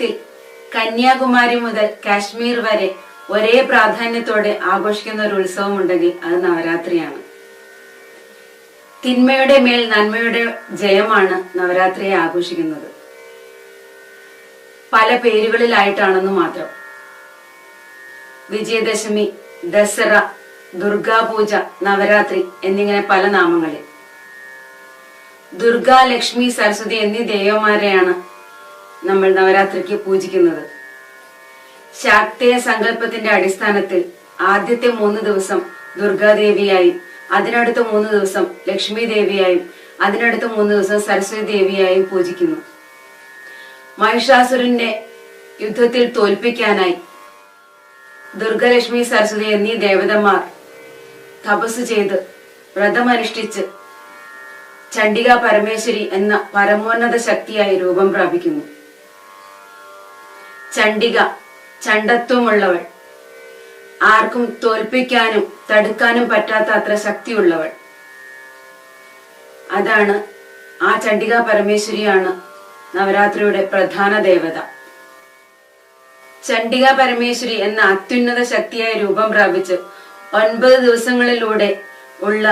ഭാരതത്തിൽ കന്യാകുമാരി മുതൽ കാശ്മീർ വരെ ഒരേ പ്രാധാന്യത്തോടെ ആഘോഷിക്കുന്ന ഒരു ഉത്സവം ഉണ്ടെങ്കിൽ അത് നവരാത്രിയാണ്. തിന്മയുടെ മേൽ നന്മയുടെ ജയമാണ് നവരാത്രിയെ ആഘോഷിക്കുന്നത്. പല പേരുകളിലായിട്ടാണെന്ന് മാത്രം. വിജയദശമി ദസറ ദുർഗാപൂജ നവരാത്രി എന്നിങ്ങനെ പല നാമങ്ങളിൽ. ദുർഗ ലക്ഷ്മി സരസ്വതി എന്നീ ദേവന്മാരെയാണ് നമ്മൾ നവരാത്രിക്ക് പൂജിക്കുന്നത്. ശാക്തേയ സങ്കല്പത്തിന്റെ അടിസ്ഥാനത്തിൽ ആദ്യത്തെ മൂന്ന് ദിവസം ദുർഗാദേവിയായും അതിനടുത്ത മൂന്ന് ദിവസം ലക്ഷ്മി ദേവിയായും അതിനടുത്ത മൂന്ന് ദിവസം സരസ്വതി ദേവിയായും പൂജിക്കുന്നു. മഹിഷാസുരന്റെ യുദ്ധത്തിൽ തോൽപ്പിക്കാനായി ദുർഗലക്ഷ്മി സരസ്വതി എന്നീ ദേവതമാർ തപസ് ചെയ്ത് വ്രതമനുഷ്ഠിച്ച് ചണ്ഡിക പരമേശ്വരി എന്ന പരമോന്നത ശക്തിയായി രൂപം പ്രാപിക്കുന്നു. ചണ്ഡിക ചണ്ടത്വമുള്ളവൾ ആർക്കും തോൽപ്പിക്കാനും തടുക്കാനും പറ്റാത്ത അത്ര ശക്തിയുള്ളവൾ. അതാണ് ആ ചണ്ഡിക പരമേശ്വരിയാണ് നവരാത്രിയുടെ പ്രധാന ദേവത. ചണ്ഡിക പരമേശ്വരി എന്ന അത്യുന്നത ശക്തിയായി രൂപം പ്രാപിച്ച് ഒൻപത് ദിവസങ്ങളിലൂടെ ഉള്ള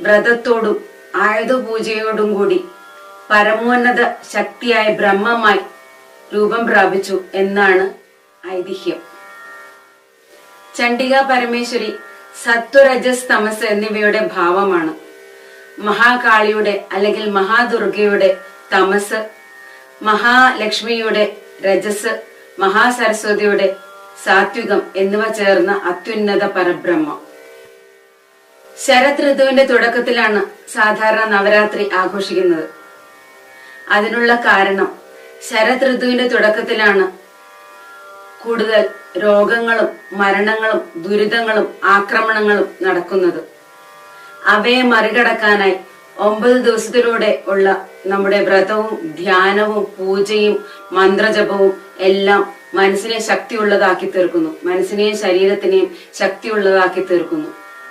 വ്രതത്തോടും ആയുധ പൂജയോടും കൂടി പരമോന്നത ശക്തിയായ ബ്രഹ്മമായി രൂപം പ്രാപിച്ചു എന്നാണ് ഐതിഹ്യം. ചണ്ഡിക പരമേശ്വരി സത്വരജസ് തമസ് എന്നിവയുടെ ഭാവമാണ്. മഹാകാളിയുടെ അല്ലെങ്കിൽ മഹാദുർഗയുടെ തമസ് മഹാലക്ഷ്മിയുടെ രജസ് മഹാസരസ്വതിയുടെ സാത്വികം എന്നിവ ചേർന്ന അത്യുന്നത പരബ്രഹ്മം. ശരത് ഋതുവിന്റെ തുടക്കത്തിലാണ് സാധാരണ നവരാത്രി ആഘോഷിക്കുന്നത്. അതിനുള്ള കാരണം ശരത് ഋതുവിന്റെ തുടക്കത്തിലാണ് കൂടുതൽ രോഗങ്ങളും മരണങ്ങളും ദുരിതങ്ങളും ആക്രമണങ്ങളും നടക്കുന്നത്. അവയെ മറികടക്കാനായി ഒമ്പത് ദിവസത്തിലൂടെ ഉള്ള നമ്മുടെ വ്രതവും ധ്യാനവും പൂജയും മന്ത്രജപവും എല്ലാം മനസ്സിനെ ശക്തിയുള്ളതാക്കി തീർക്കുന്നു. മനസ്സിനെയും ശരീരത്തിനെയും ശക്തിയുള്ളതാക്കി തീർക്കുന്നു.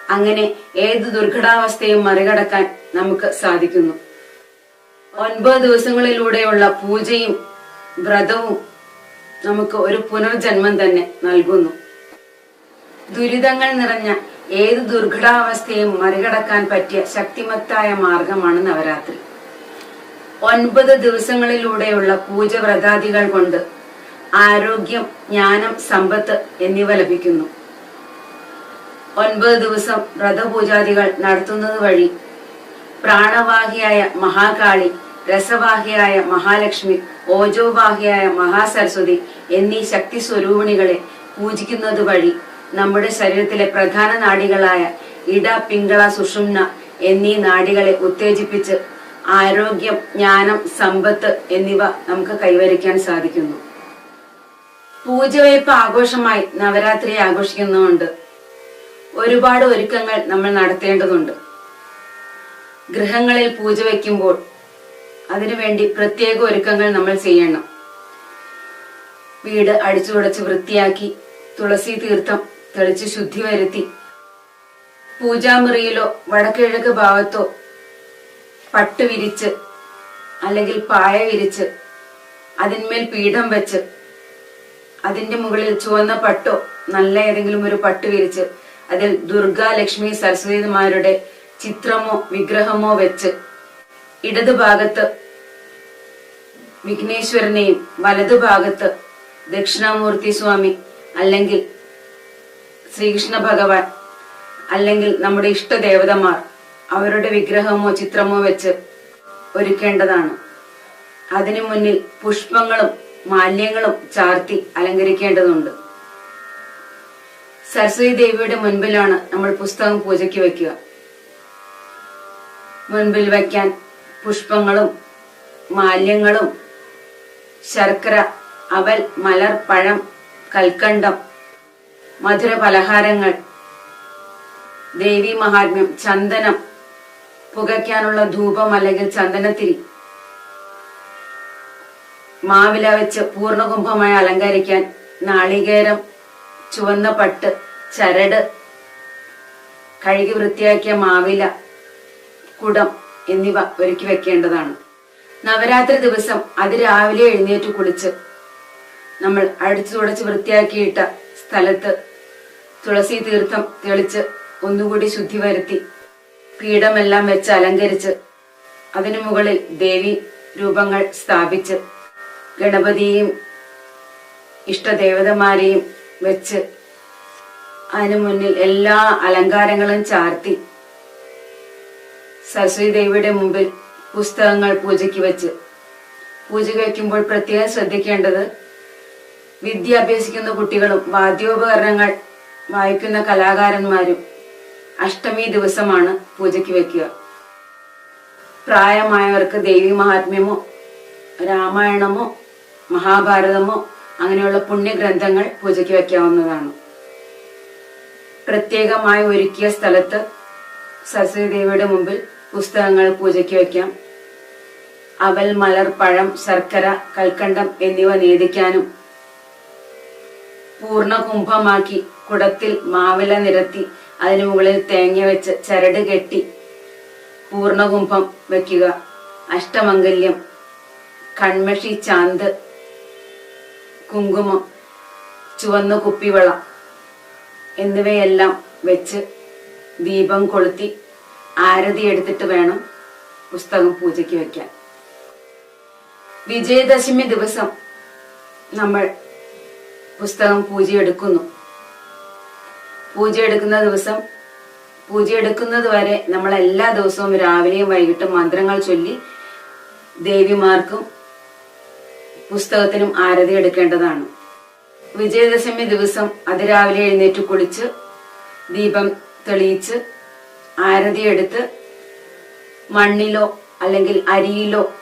അങ്ങനെ ഏത് ദുർഘടാവസ്ഥയും മറികടക്കാൻ നമുക്ക് സാധിക്കുന്നു. ഒൻപത് ദിവസങ്ങളിലൂടെയുള്ള പൂജയും വ്രതവും നമുക്ക് ഒരു പുനർജന്മം തന്നെ നൽകുന്നു. ദുരിതങ്ങൾ നിറഞ്ഞ ഏത് ദുർഘടാവസ്ഥയും മറികടക്കാൻ പറ്റിയ ശക്തിമത്തായ മാർഗമാണ് നവരാത്രി. ഒൻപത് ദിവസങ്ങളിലൂടെയുള്ള പൂജ വ്രതാദികൾ കൊണ്ട് ആരോഗ്യം ജ്ഞാനം സമ്പത്ത് എന്നിവ ലഭിക്കുന്നു. ഒൻപത് ദിവസം വ്രതപൂജാദികൾ നടത്തുന്നത് വഴി പ്രാണവാഹിയായ മഹാകാളി രസവാഹിയായ മഹാലക്ഷ്മി ഓജോവാഹിയായ മഹാസരസ്വതി എന്നീ ശക്തി സ്വരൂപിണികളെ പൂജിക്കുന്നത് വഴി നമ്മുടെ ശരീരത്തിലെ പ്രധാന നാഡികളായ ഇട പിങ്കള സുഷുമ്ന എന്നീ നാഡികളെ ഉത്തേജിപ്പിച്ച് ആരോഗ്യം ജ്ഞാനം സമ്പത്ത് എന്നിവ നമുക്ക് കൈവരിക്കാൻ സാധിക്കുന്നു. പൂജവയ്പ് ആഘോഷമായി നവരാത്രി ആഘോഷിക്കുന്നുണ്ട് ഒരുപാട് ഒരുക്കങ്ങൾ നമ്മൾ നടത്തേണ്ടതുണ്ട്. ഗൃഹങ്ങളിൽ പൂജ വയ്ക്കുമ്പോൾ അതിനുവേണ്ടി പ്രത്യേക ഒരുക്കങ്ങൾ നമ്മൾ ചെയ്യണം. വീട് അടിച്ചു തുടച്ച് വൃത്തിയാക്കി തുളസി തീർത്ഥം തെളിച്ച് ശുദ്ധി വരുത്തി പൂജാമുറിയിലോ വടക്കിഴക്ക് ഭാഗത്തോ പട്ട് വിരിച്ച് അല്ലെങ്കിൽ പായ വിരിച്ച് അതിന്മേൽ പീഠം വെച്ച് അതിന്റെ മുകളിൽ ചുവന്ന പട്ടോ നല്ല ഏതെങ്കിലും ഒരു പട്ട് വിരിച്ച് അതിൽ ദുർഗ ലക്ഷ്മി സരസ്വതിമാരുടെ ചിത്രമോ വിഗ്രഹമോ വെച്ച് ഇടതുഭാഗത്ത് വിഘ്നേശ്വരനെയും വലതുഭാഗത്ത് ദക്ഷിണാമൂർത്തി സ്വാമി അല്ലെങ്കിൽ ശ്രീകൃഷ്ണ ഭഗവാൻ അല്ലെങ്കിൽ നമ്മുടെ ഇഷ്ടദേവതമാർ അവരുടെ വിഗ്രഹമോ ചിത്രമോ വെച്ച് ഒരുക്കേണ്ടതാണ്. അതിനു മുന്നിൽ പുഷ്പങ്ങളും മാലിന്യങ്ങളും ചാർത്തി അലങ്കരിക്കേണ്ടതുണ്ട്. സരസ്വതി ദേവിയുടെ മുൻപിലാണ് നമ്മൾ പുസ്തകം പൂജയ്ക്ക് വെക്കുക. മുൻപിൽ വയ്ക്കാൻ പുഷ്പങ്ങളും മാല്യങ്ങളും ശർക്കര അവൽ മലർ പഴം കൽക്കണ്ടം മധുര പലഹാരങ്ങൾ ദേവി മഹാത്മ്യം ചന്ദനം പുകയ്ക്കാനുള്ള ധൂപം അല്ലെങ്കിൽ ചന്ദനത്തിരി മാവില വെച്ച് പൂർണകുംഭമായി അലങ്കരിക്കാൻ നാളികേരം ചുവന്ന പട്ട് ചരട് കഴുകി വൃത്തിയാക്കിയ മാവില കുടം എന്നിവ ഒരുക്കി വെക്കേണ്ടതാണ്. നവരാത്രി ദിവസം അതിരാവിലെ എഴുന്നേറ്റ് കുളിച്ച് നമ്മൾ അടിച്ചു തുടച്ച് വൃത്തിയാക്കിയിട്ട സ്ഥലത്ത് തുളസി തീർത്ഥം തെളിച്ച് ഒന്നുകൂടി ശുദ്ധി വരുത്തി പീഠമെല്ലാം വെച്ച് അലങ്കരിച്ച് അതിനു മുകളിൽ ദേവി രൂപങ്ങൾ സ്ഥാപിച്ച് ഗണപതിയെയും ഇഷ്ടദേവതമാരെയും വെച്ച് അതിനു മുന്നിൽ എല്ലാ അലങ്കാരങ്ങളും ചാർത്തി സരസ്വതി ദേവിയുടെ മുമ്പിൽ പുസ്തകങ്ങൾ പൂജയ്ക്ക് വെച്ച്. പൂജ കഴിക്കുമ്പോൾ പ്രത്യേകം ശ്രദ്ധിക്കേണ്ടത് വിദ്യ അഭ്യസിക്കുന്ന കുട്ടികളും വാദ്യോപകരണങ്ങൾ വായിക്കുന്ന കലാകാരന്മാരും അഷ്ടമി ദിവസമാണ് പൂജയ്ക്ക് വെക്കുക. പ്രായമായവർക്ക് ദേവി മഹാത്മ്യമോ രാമായണമോ മഹാഭാരതമോ അങ്ങനെയുള്ള പുണ്യഗ്രന്ഥങ്ങൾ പൂജയ്ക്ക് വെക്കാവുന്നതാണ്. പ്രത്യേകമായി ഒരുക്കിയ സ്ഥലത്ത് സരസ്വതി ദേവിയുടെ മുമ്പിൽ പുസ്തകങ്ങൾ പൂജയ്ക്ക് വയ്ക്കാം. അവൽ മലർ പഴം ശർക്കര കൽക്കണ്ടം എന്നിവ നേദിക്കാനും പൂർണ കുംഭമാക്കി കുടത്തിൽ മാവില നിരത്തി അതിനു മുകളിൽ തേങ്ങ വെച്ച് ചരട് കെട്ടി പൂർണകുംഭം വെക്കുക അഷ്ടമംഗല്യം കൺമഷി ചാന്ത് കുങ്കുമം ചുവന്ന കുപ്പിവള എന്നിവയെല്ലാം വെച്ച് ദീപം കൊളുത്തി ആരതി എടുത്തിട്ട് വേണം പുസ്തകം പൂജയ്ക്ക് വെക്കാൻ. വിജയദശമി ദിവസം നമ്മൾ പുസ്തകം പൂജയെടുക്കുന്നു. പൂജയെടുക്കുന്ന ദിവസം പൂജയെടുക്കുന്നത് വരെ നമ്മൾ എല്ലാ ദിവസവും രാവിലെയും വൈകിട്ടും മന്ത്രങ്ങൾ ചൊല്ലി ദേവിമാർക്കും പുസ്തകത്തിനും ആരതി എടുക്കേണ്ടതാണ്. വിജയദശമി ദിവസം അതിരാവിലെ എഴുന്നേറ്റ് കുളിച്ച് ദീപം തെളിയിച്ച് ആരതി എടുത്ത് മണ്ണിലോ അല്ലെങ്കിൽ അരിയിലോ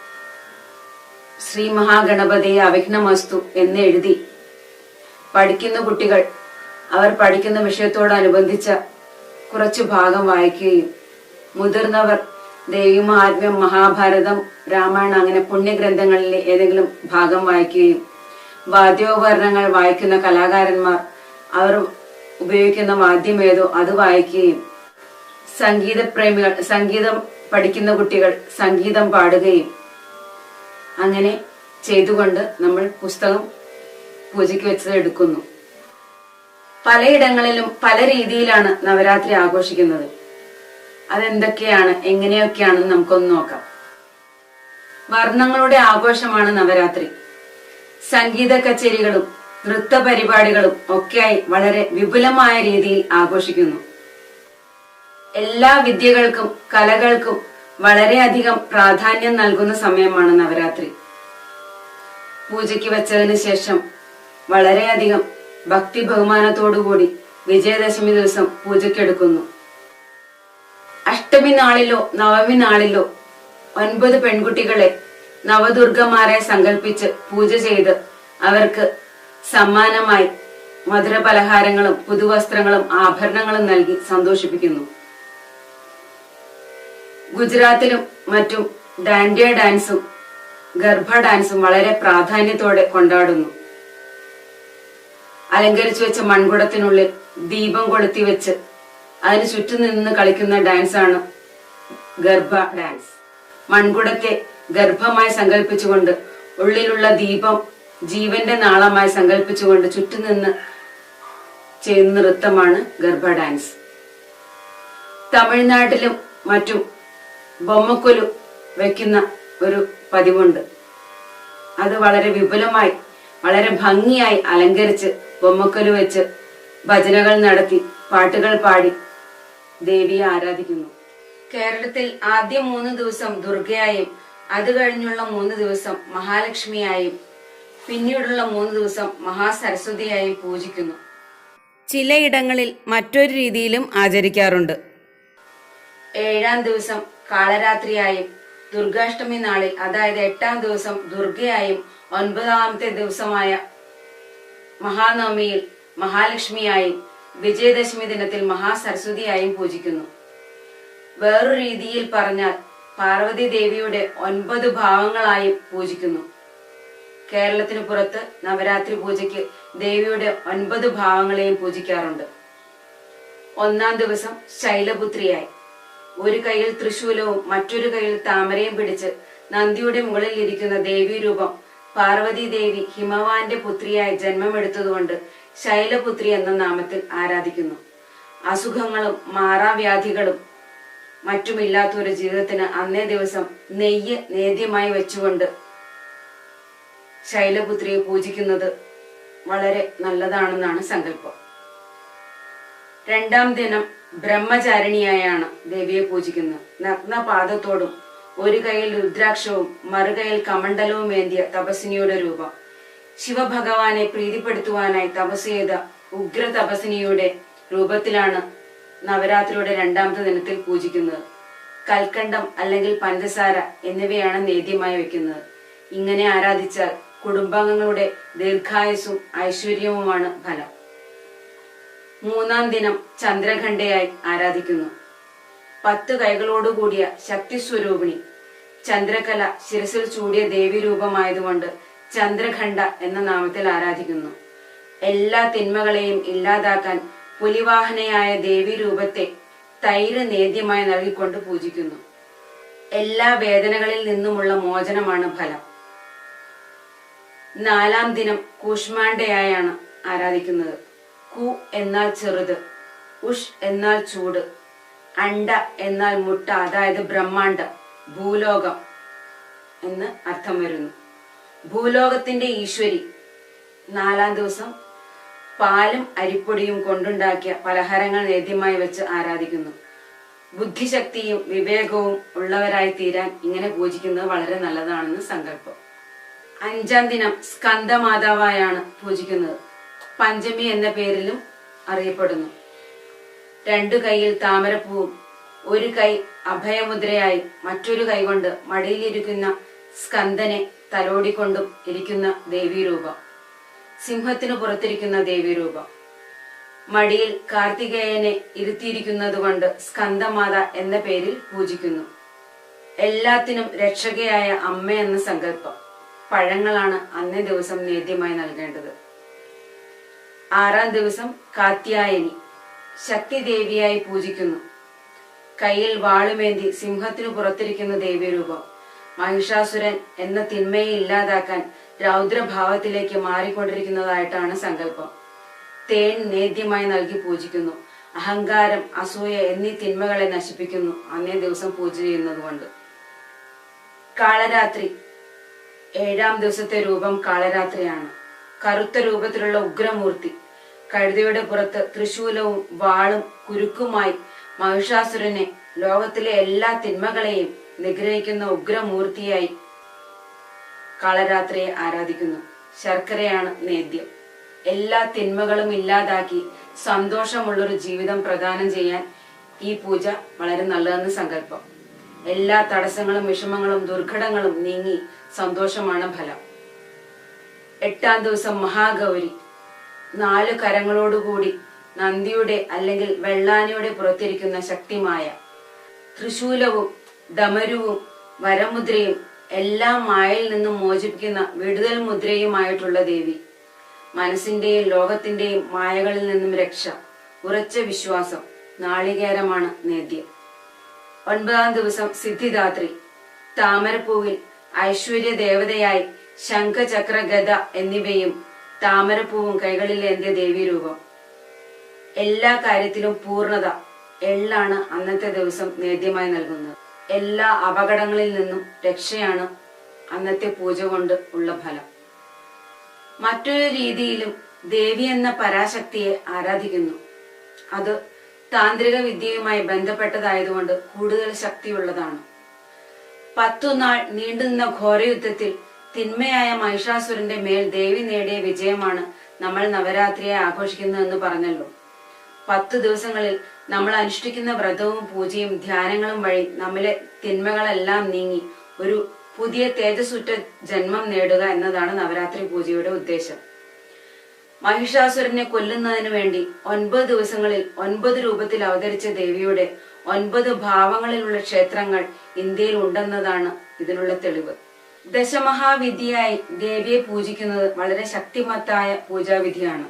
ശ്രീ മഹാഗണപതിയെ അവിഘ്നമസ്തു എന്ന് എഴുതി. പഠിക്കുന്ന കുട്ടികൾ അവർ പഠിക്കുന്ന വിഷയത്തോടനുബന്ധിച്ച കുറച്ചു ഭാഗം വായിക്കുകയും മുതിർന്നവർ ദൈവമാത്മ്യം മഹാഭാരതം രാമായണം അങ്ങനെ പുണ്യഗ്രന്ഥങ്ങളിലെ ഏതെങ്കിലും ഭാഗം വായിക്കുകയും വാദ്യോപകരണങ്ങൾ വായിക്കുന്ന കലാകാരന്മാർ അവർ ഉപയോഗിക്കുന്ന മാധ്യമേതോ അത് വായിക്കുകയും സംഗീത പ്രേമികൾ സംഗീതം പഠിക്കുന്ന കുട്ടികൾ സംഗീതം പാടുകയും അങ്ങനെ ചെയ്തുകൊണ്ട് നമ്മൾ പുസ്തകം പൂജയ്ക്ക് വെച്ചത് എടുക്കുന്നു. പലയിടങ്ങളിലും പല രീതിയിലാണ് നവരാത്രി ആഘോഷിക്കുന്നത്. അതെന്തൊക്കെയാണ് എങ്ങനെയൊക്കെയാണെന്ന് നമുക്കൊന്ന് നോക്കാം. വർണങ്ങളുടെ ആഘോഷമാണ് നവരാത്രി. സംഗീത കച്ചേരികളും നൃത്ത പരിപാടികളും ഒക്കെയായി വളരെ വിപുലമായ രീതിയിൽ ആഘോഷിക്കുന്നു. എല്ലാ വിദ്യകൾക്കും കലകൾക്കും വളരെയധികം പ്രാധാന്യം നൽകുന്ന സമയമാണ് നവരാത്രി. പൂജയ്ക്ക് വെച്ചതിന് ശേഷം വളരെയധികം ഭക്തി ബഹുമാനത്തോടുകൂടി വിജയദശമി ദിവസം പൂജയ്ക്കെടുക്കുന്നു. അഷ്ടമി നാളിലോ നവമി നാളിലോ ഒൻപത് പെൺകുട്ടികളെ നവദുർഗമാരെ സങ്കല്പിച്ച് പൂജ ചെയ്ത് അവർക്ക് സമ്മാനമായി മധുര പലഹാരങ്ങളും പുതുവസ്ത്രങ്ങളും ആഭരണങ്ങളും നൽകി സന്തോഷിപ്പിക്കുന്നു. ഗുജറാത്തിലും മറ്റും ഡാൻഡിയ ഡാൻസും ഗർഭ ഡാൻസും വളരെ പ്രാധാന്യത്തോടെ കൊണ്ടാടുന്നു. അലങ്കരിച്ചു വെച്ച മൺകുടത്തിനുള്ളിൽ ദീപം കൊളുത്തി വെച്ച് അതിന് ചുറ്റും നിന്ന് കളിക്കുന്ന ഡാൻസാണ് ഗർഭ ഡാൻസ്. മൺകുടത്തെ ഗർഭമായി സങ്കല്പിച്ചുകൊണ്ട് ഉള്ളിലുള്ള ദീപം ജീവന്റെ നാളമായി സങ്കല്പിച്ചുകൊണ്ട് ചുറ്റും നിന്ന് ചെയ്യുന്ന നൃത്തമാണ് ഗർഭ ഡാൻസ്. തമിഴ്നാട്ടിലും മറ്റും ബൊമ്മക്കൊലു വെക്കുന്ന ഒരു പതിവുണ്ട്. അത് വളരെ വിപുലമായി വളരെ ഭംഗിയായി അലങ്കരിച്ച് ബൊമ്മക്കൊലു വെച്ച് ഭജനകൾ നടത്തി പാട്ടുകൾ പാടി ദേവിയെ ആരാധിക്കുന്നു. കേരളത്തിൽ ആദ്യ മൂന്ന് ദിവസം ദുർഗയായും അത് കഴിഞ്ഞുള്ള മൂന്ന് ദിവസം മഹാലക്ഷ്മിയായും പിന്നീടുള്ള മൂന്ന് ദിവസം മഹാസരസ്വതിയായും പൂജിക്കുന്നു. ചിലയിടങ്ങളിൽ മറ്റൊരു രീതിയിലും ആചരിക്കാറുണ്ട്. ഏഴാം ദിവസം കാളരാത്രിയായും ദുർഗാഷ്ടമി നാളിൽ അതായത് എട്ടാം ദിവസം ദുർഗയായും ഒൻപതാമത്തെ ദിവസമായ മഹാനവമിയിൽ മഹാലക്ഷ്മിയായും വിജയദശമി ദിനത്തിൽ മഹാസരസ്വതിയായും പൂജിക്കുന്നു. വേറൊരു രീതിയിൽ പറഞ്ഞാൽ പാർവതി ദേവിയുടെ ഒൻപത് ഭാവങ്ങളായും പൂജിക്കുന്നു. കേരളത്തിന് പുറത്ത് നവരാത്രി പൂജയ്ക്ക് ദേവിയുടെ ഒൻപത് ഭാവങ്ങളെയും പൂജിക്കാറുണ്ട്. ഒന്നാം ദിവസം ശൈലപുത്രിയായി. ഒരു കൈയിൽ തൃശൂലവും മറ്റൊരു കൈയിൽ താമരയും പിടിച്ച് നന്ദിയുടെ മുകളിൽ ഇരിക്കുന്ന ദേവി രൂപം പാർവതി ദേവി ഹിമവാന്റെ പുത്രിയായി ജന്മമെടുത്തതുകൊണ്ട് ശൈലപുത്രി എന്ന നാമത്തിൽ ആരാധിക്കുന്നു. അസുഖങ്ങളും മാറാവ്യാധികളും മറ്റുമില്ലാത്ത ഒരു ജീവിതത്തിന് അന്നേ ദിവസം നെയ്യ് നേദ്യമായി വെച്ചുകൊണ്ട് ശൈലപുത്രിയെ പൂജിക്കുന്നത് വളരെ നല്ലതാണെന്നാണ് സങ്കല്പം. രണ്ടാം ദിനം ബ്രഹ്മചാരിണിയായാണ് ദേവിയെ പൂജിക്കുന്നത്. നഗ്നപാദത്തോടും ഒരു കൈയിൽ രുദ്രാക്ഷവും മറുകൈയിൽ കമണ്ഡലവും ഏന്തിയ തപസ്വിനിയുടെ രൂപം. ശിവഭഗവാനെ പ്രീതിപ്പെടുത്തുവാനായി തപസ് ചെയ്ത ഉഗ്ര തപസ്വിനിയുടെ രൂപത്തിലാണ് നവരാത്രിയുടെ രണ്ടാമത്തെ ദിനത്തിൽ പൂജിക്കുന്നത്. കൽക്കണ്ടം അല്ലെങ്കിൽ പഞ്ചസാര എന്നിവയാണ് നേദ്യമായി വെക്കുന്നത്. ഇങ്ങനെ ആരാധിച്ചാൽ കുടുംബാംഗങ്ങളുടെ ദീർഘായുസും ഐശ്വര്യവുമാണ് ഫലം. മൂന്നാം ദിനം ചന്ദ്രഖണ്ഡയായി ആരാധിക്കുന്നു. പത്ത് കൈകളോടുകൂടിയ ശക്തി സ്വരൂപിണി ചന്ദ്രകല ശിരസിൽ ചൂടിയ ദേവി രൂപമായതുകൊണ്ട് ചന്ദ്രഖണ്ഡ എന്ന നാമത്തിൽ ആരാധിക്കുന്നു. എല്ലാ തിന്മകളെയും ഇല്ലാതാക്കാൻ പുലിവാഹനയായ ദേവി രൂപത്തെ തൈര് നേദ്യമായി നൽകിക്കൊണ്ട് പൂജിക്കുന്നു. എല്ലാ വേദനകളിൽ നിന്നുമുള്ള മോചനമാണ് ഫലം. നാലാം ദിനം കൂഷ്മാണ്ഡയായാണ് ആരാധിക്കുന്നത്. കു എന്നാൽ ചെറുത് ഉഷ് എന്നാൽ ചൂട് അണ്ട എന്നാൽ മുട്ട അതായത് ബ്രഹ്മാണ്ട ഭൂലോകം എന്ന് അർത്ഥം വരുന്നു. ഭൂലോകത്തിന്റെ ഈശ്വരി നാലാം ദിവസം പാലും അരിപ്പൊടിയും കൊണ്ടുണ്ടാക്കിയ പലഹാരങ്ങൾ നേദ്യമായി വെച്ച് ആരാധിക്കുന്നു. ബുദ്ധിശക്തിയും വിവേകവും ഉള്ളവരായി തീരാൻ ഇങ്ങനെ പൂജിക്കുന്നത് വളരെ നല്ലതാണെന്ന് സങ്കല്പം. അഞ്ചാം ദിനം സ്കന്ദമാതാവായാണ് പൂജിക്കുന്നത്. പഞ്ചമി എന്ന പേരിലും അറിയപ്പെടുന്നു. രണ്ടു കൈയിൽ താമരപ്പൂവും ഒരു കൈ അഭയമുദ്രയായി മറ്റൊരു കൈകൊണ്ട് മടിയിലിരിക്കുന്ന സ്കന്ദനെ തലോടിക്കൊണ്ടും ഇരിക്കുന്ന ദേവീരൂപം. സിംഹത്തിനു പുറത്തിരിക്കുന്ന ദേവീരൂപം. മടിയിൽ കാർത്തികേയനെ ഇരുത്തിയിരിക്കുന്നതുകൊണ്ട് സ്കന്ദമാത എന്ന പേരിൽ പൂജിക്കുന്നു. എല്ലാത്തിനും രക്ഷകയായ അമ്മ എന്ന സങ്കല്പം പഴങ്ങളാണ് അന്നേ ദിവസം നേദ്യമായി നൽകേണ്ടത്. ആറാം ദിവസം കാത്യായനി ശക്തി ദേവിയായി പൂജിക്കുന്നു. കയ്യിൽ വാളുമേന്തി സിംഹത്തിനു പുറത്തിരിക്കുന്ന ദേവീരൂപം മഹിഷാസുരൻ എന്ന തിന്മയെ ഇല്ലാതാക്കാൻ രൗദ്രഭാവത്തിലേക്ക് മാറിക്കൊണ്ടിരിക്കുന്നതായിട്ടാണ് സങ്കല്പം. തേൻ നേദ്യമായി നൽകി പൂജിക്കുന്നു. അഹങ്കാരം അസൂയ എന്നീ തിന്മകളെ നശിപ്പിക്കുന്നു അന്നേ ദിവസം പൂജ ചെയ്യുന്നത് കൊണ്ട്. കാളരാത്രി. ഏഴാം ദിവസത്തെ രൂപം കാളരാത്രിയാണ്. കറുത്ത രൂപത്തിലുള്ള ഉഗ്രമൂർത്തി. കഴുതയുടെ പുറത്ത് തൃശൂലവും വാളും കുരുക്കുമായി മഹിഷാസുരനെ ലോകത്തിലെ എല്ലാ തിന്മകളെയും നിഗ്രഹിക്കുന്ന ഉഗ്രമൂർത്തിയായി കാളരാത്രിയെ ആരാധിക്കുന്നു. ശർക്കരയാണ് നേദ്യം. എല്ലാ തിന്മകളും ഇല്ലാതാക്കി സന്തോഷമുള്ളൊരു ജീവിതം പ്രദാനം ചെയ്യാൻ ഈ പൂജ വളരെ നല്ലതെന്ന് സങ്കല്പം. എല്ലാ തടസ്സങ്ങളും വിഷമങ്ങളും ദുർഘടങ്ങളും നീങ്ങി സന്തോഷമാണ് ഫലം. എട്ടാം ദിവസം മഹാഗൗരി. നാല് കരങ്ങളോടുകൂടി നന്ദിയുടെ അല്ലെങ്കിൽ വെള്ളാനയുടെ പുറത്തിരിക്കുന്ന ശക്തിമായ തൃശൂലവും ദമരുവും വരമുദ്രയും എല്ലാ മായയിൽ നിന്നും മോചിപ്പിക്കുന്ന വിടുതൽ മുദ്രയുമായിട്ടുള്ള ദേവി. മനസ്സിന്റെയും ലോകത്തിന്റെയും മായകളിൽ നിന്നും രക്ഷ ഉറച്ച വിശ്വാസം നാളികേരമാണ് നേദ്യം. ഒൻപതാം ദിവസം സിദ്ധിദാത്രി. താമരപ്പൂവിൽ ഐശ്വര്യ ദേവതയായി ശംഖചക്ര ഗത എന്നിവയും താമരപ്പൂവും കൈകളിലേന്തിയ ദേവീരൂപം. എല്ലാ കാര്യത്തിലും പൂർണത എള്ളാണ് അന്നത്തെ ദിവസം നേദ്യമായി നൽകുന്നത്. എല്ലാ അപകടങ്ങളിൽ നിന്നും രക്ഷയാണ് അന്നത്തെ പൂജ കൊണ്ട് ഉള്ള ഫലം. മറ്റൊരു രീതിയിലും ദേവി എന്ന പരാശക്തിയെ ആരാധിക്കുന്നു. അത് താന്ത്രിക വിദ്യയുമായി ബന്ധപ്പെട്ടതായതുകൊണ്ട് കൂടുതൽ ശക്തിയുള്ളതാണ്. പത്തു നാൾ നീണ്ടുനിന്ന ഘോരയുദ്ധത്തിൽ തിന്മയായ മഹിഷാസുരന്റെ മേൽ ദേവി നേടിയ വിജയമാണ് നമ്മൾ നവരാത്രിയെ ആഘോഷിക്കുന്നതെന്ന് പറഞ്ഞല്ലോ. പത്ത് ദിവസങ്ങളിൽ നമ്മൾ അനുഷ്ഠിക്കുന്ന വ്രതവും പൂജയും ധ്യാനങ്ങളും വഴി നമ്മിലെ തിന്മകളെല്ലാം നീങ്ങി ഒരു പുതിയ തേജസ്സുറ്റ ജന്മം നേടുക എന്നതാണ് നവരാത്രി പൂജയുടെ ഉദ്ദേശം. മഹിഷാസുരനെ കൊല്ലുന്നതിന് വേണ്ടി ഒൻപത് ദിവസങ്ങളിൽ ഒൻപത് രൂപത്തിൽ അവതരിച്ച ദേവിയുടെ ഒൻപത് ഭാവങ്ങളിലുള്ള ക്ഷേത്രങ്ങൾ ഇന്ത്യയിൽ ഉണ്ടെന്നതാണ് ഇതിനുള്ള തെളിവ്. ദശമഹാവിദ്യയായി ദേവിയെ പൂജിക്കുന്നത് വളരെ ശക്തിമത്തായ പൂജാവിധിയാണ്.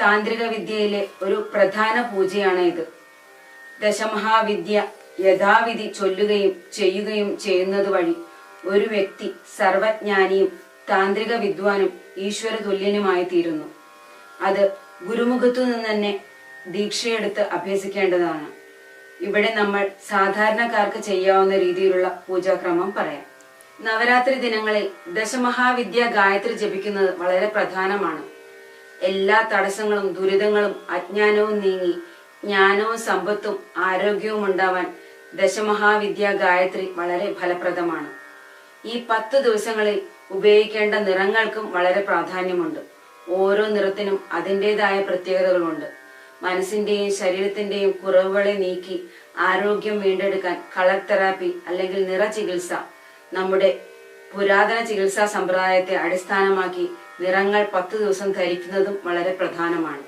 താന്ത്രിക വിദ്യയിലെ ഒരു പ്രധാന പൂജയാണ് ഇത് ദശമഹാവിദ്യ യഥാവിധി ചൊല്ലുകയും ചെയ്യുകയും ചെയ്യുന്നത് വഴി ഒരു വ്യക്തി സർവജ്ഞാനിയും താന്ത്രിക വിദ്വാനും ഈശ്വര തുല്യനുമായി തീരുന്നു അത് ഗുരുമുഖത്തു നിന്ന് തന്നെ ദീക്ഷയെടുത്ത് അഭ്യസിക്കേണ്ടതാണ്. ഇവിടെ നമ്മൾ സാധാരണക്കാർക്ക് ചെയ്യാവുന്ന രീതിയിലുള്ള പൂജാക്രമം പറയാം. നവരാത്രി ദിനങ്ങളിൽ ദശമഹാവിദ്യ ഗായത്രി ജപിക്കുന്നത് വളരെ പ്രധാനമാണ്. എല്ലാ തടസ്സങ്ങളും ദുരിതങ്ങളും അജ്ഞാനവും നീങ്ങി ജ്ഞാനവും സമ്പത്തും ആരോഗ്യവും ഉണ്ടാവാൻ ദശമഹാവിദ്യ ഗായത്രി വളരെ ഫലപ്രദമാണ്. ഈ പത്ത് ദിവസങ്ങളിൽ ഉപയോഗിക്കേണ്ട നിറങ്ങൾക്കും വളരെ പ്രാധാന്യമുണ്ട്. ഓരോ നിറത്തിനും അതിന്റെതായ പ്രത്യേകതകളുണ്ട് മനസ്സിന്റെയും ശരീരത്തിന്റെയും കുറവുകളെ നീക്കി ആരോഗ്യം വീണ്ടെടുക്കാൻ കളർ തെറാപ്പി അല്ലെങ്കിൽ നിറ ചികിത്സ നമ്മുടെ പുരാതന ചികിത്സാ സമ്പ്രദായത്തെ അടിസ്ഥാനമാക്കി നിറങ്ങൾ പത്ത് ദിവസം ധരിക്കുന്നതും വളരെ പ്രധാനമാണ്.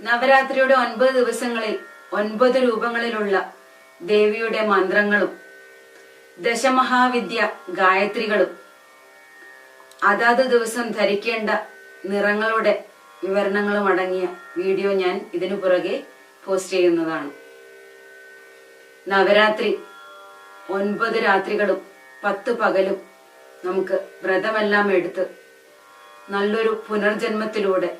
നവരാത്രിയുടെ ഒൻപത് ദിവസങ്ങളിൽ ഒൻപത് രൂപങ്ങളിലുള്ള ദേവിയുടെ മന്ത്രങ്ങളും ദശമഹാവിദ്യ ഗായത്രികളും അതാത് ദിവസം ധരിക്കേണ്ട നിറങ്ങളുടെ വിവരണങ്ങളും അടങ്ങിയ വീഡിയോ ഞാൻ ഇതിനു പുറകെ പോസ്റ്റ് ചെയ്യുന്നതാണ്. നവരാത്രി ഒൻപത് രാത്രികളും പത്ത് പകലും നമുക്ക് വ്രതമെല്ലാം എടുത്ത് നല്ലൊരു പുനർജന്മത്തിലൂടെ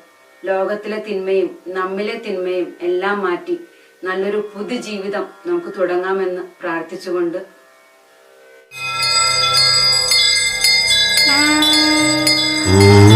ലോകത്തിലെ തിന്മയും നമ്മിലെ തിന്മയും എല്ലാം മാറ്റി നല്ലൊരു പുതുജീവിതം നമുക്ക് തുടങ്ങാമെന്ന് പ്രാർത്ഥിച്ചുകൊണ്ട് ഓം